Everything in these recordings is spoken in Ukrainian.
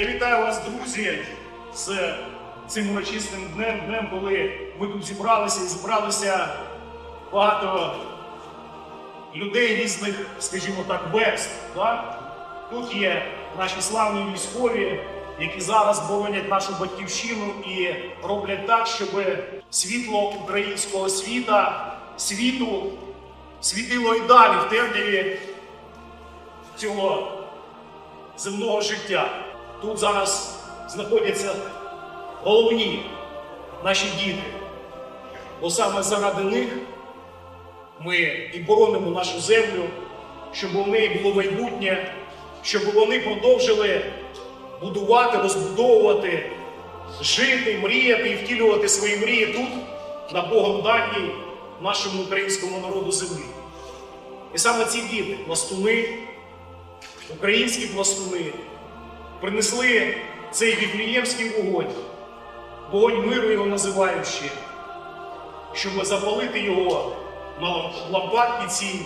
Я вітаю вас, друзі, з цим урочистим днем, днем, коли ми тут зібралися і зібралися багато людей різних, скажімо так, верств. Так? Тут є наші славні військові, які зараз боронять нашу батьківщину і роблять так, щоб світло українського світа, світу світило і далі в темряві цього земного життя. Тут зараз знаходяться головні наші діти. Бо саме заради них ми і боронимо нашу землю, щоб у неї було майбутнє, щоб вони продовжили будувати, розбудовувати, жити, мріяти і втілювати свої мрії тут, на Богом нашому українському народу землі. І саме ці діти, пластуни, українські пластуни, принесли цей віфліємський вогонь, вогонь миру його називаючи, щоб запалити його на лампадці цій.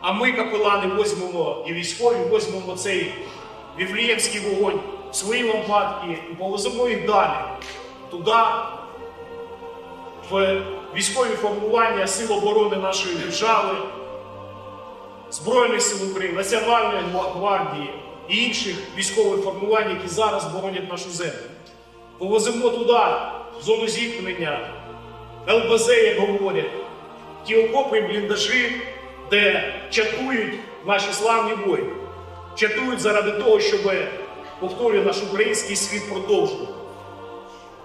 А ми, капелани, візьмемо і військові, візьмемо цей віфліємський вогонь свої лампадки і повеземо їх далі, туди, в військові формування Сил оборони нашої держави, Збройних сил України, Національної гвардії і інших військових формувань, які зараз боронять нашу землю. Повеземо туди, в зону зіткнення, ЛБЗ, як говорять, ті окопи і бліндажі, де чатують наші славні воїни. Чатують заради того, щоб, повторюю, наш український світ продовжував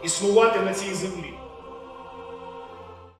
існувати на цій землі.